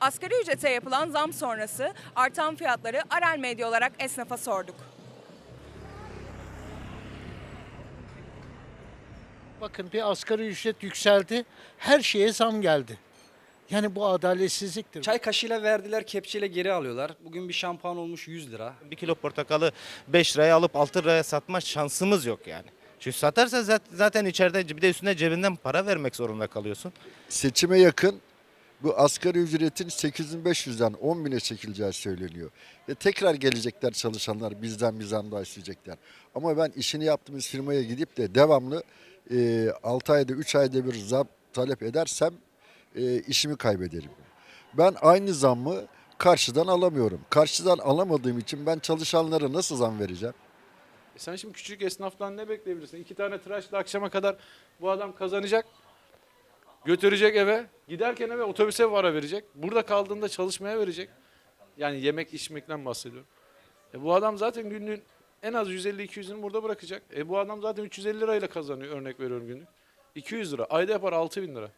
Asgari ücrete yapılan zam sonrası artan fiyatları Arel Medya olarak esnafa sorduk. Bakın bir asgari ücret yükseldi. Her şeye zam geldi. Yani bu adaletsizliktir. Çay kaşığıyla verdiler, kepçeyle geri alıyorlar. Bugün bir şampuan olmuş 100 lira. Bir kilo portakalı 5 liraya alıp 6 liraya satma şansımız yok yani. Çünkü satarsa zat- zaten içeride bir de üstüne cebinden para vermek zorunda kalıyorsun. seçime yakın bu asgari ücretin 8500'den 10 bine çekileceği söyleniyor. Ve tekrar gelecekler çalışanlar bizden bir zam daha isteyecekler. Ama ben işini yaptığımız firmaya gidip de devamlı e, 6 ayda 3 ayda bir zam talep edersem e, işimi kaybederim. Ben aynı zammı karşıdan alamıyorum. Karşıdan alamadığım için ben çalışanlara nasıl zam vereceğim? E sen şimdi küçük esnaftan ne bekleyebilirsin? İki tane tıraşla akşama kadar bu adam kazanacak. Götürecek eve. Giderken eve otobüse para verecek. Burada kaldığında çalışmaya verecek. Yani yemek içmekten bahsediyorum. E bu adam zaten günlüğün en az 150-200'ünü burada bırakacak. E bu adam zaten 350 lirayla kazanıyor örnek veriyorum günlük. 200 lira. Ayda yapar 6000 lira.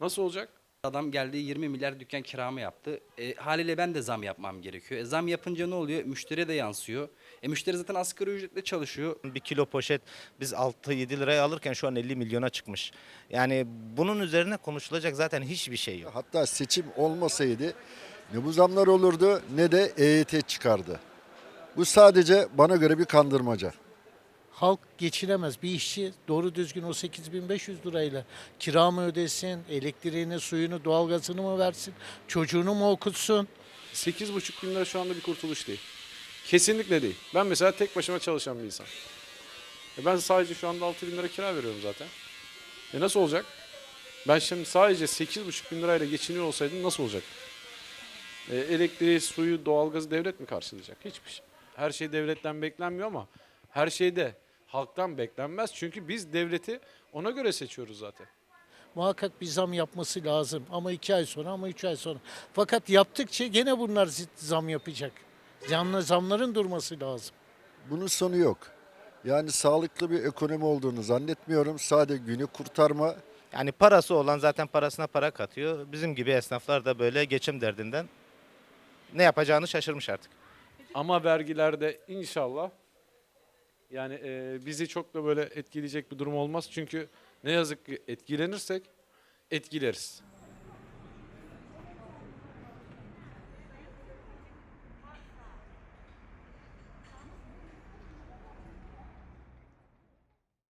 Nasıl olacak? Adam geldi 20 milyar dükkan kiramı yaptı. E, haliyle ben de zam yapmam gerekiyor. E, zam yapınca ne oluyor? Müşteriye de yansıyor. E, müşteri zaten asgari ücretle çalışıyor. Bir kilo poşet biz 6-7 liraya alırken şu an 50 milyona çıkmış. Yani bunun üzerine konuşulacak zaten hiçbir şey yok. Hatta seçim olmasaydı ne bu zamlar olurdu ne de EYT çıkardı. Bu sadece bana göre bir kandırmaca. Halk geçinemez. Bir işçi doğru düzgün o 8500 lirayla kira mı ödesin, elektriğini, suyunu, doğalgazını mı versin, çocuğunu mu okutsun? 8,5 bin lira şu anda bir kurtuluş değil. Kesinlikle değil. Ben mesela tek başıma çalışan bir insan. E ben sadece şu anda 6 bin lira kira veriyorum zaten. E nasıl olacak? Ben şimdi sadece 8,5 bin lirayla geçiniyor olsaydım nasıl olacak? E elektriği, suyu, doğalgazı devlet mi karşılayacak? Hiçbir şey. Her şey devletten beklenmiyor ama her şey de halktan beklenmez. Çünkü biz devleti ona göre seçiyoruz zaten. Muhakkak bir zam yapması lazım ama iki ay sonra ama üç ay sonra. Fakat yaptıkça gene bunlar zit- zam yapacak. Zamlı zamların durması lazım. Bunun sonu yok. Yani sağlıklı bir ekonomi olduğunu zannetmiyorum. Sadece günü kurtarma. Yani parası olan zaten parasına para katıyor. Bizim gibi esnaflar da böyle geçim derdinden ne yapacağını şaşırmış artık. Ama vergilerde inşallah yani e, bizi çok da böyle etkileyecek bir durum olmaz. Çünkü ne yazık ki etkilenirsek etkileriz.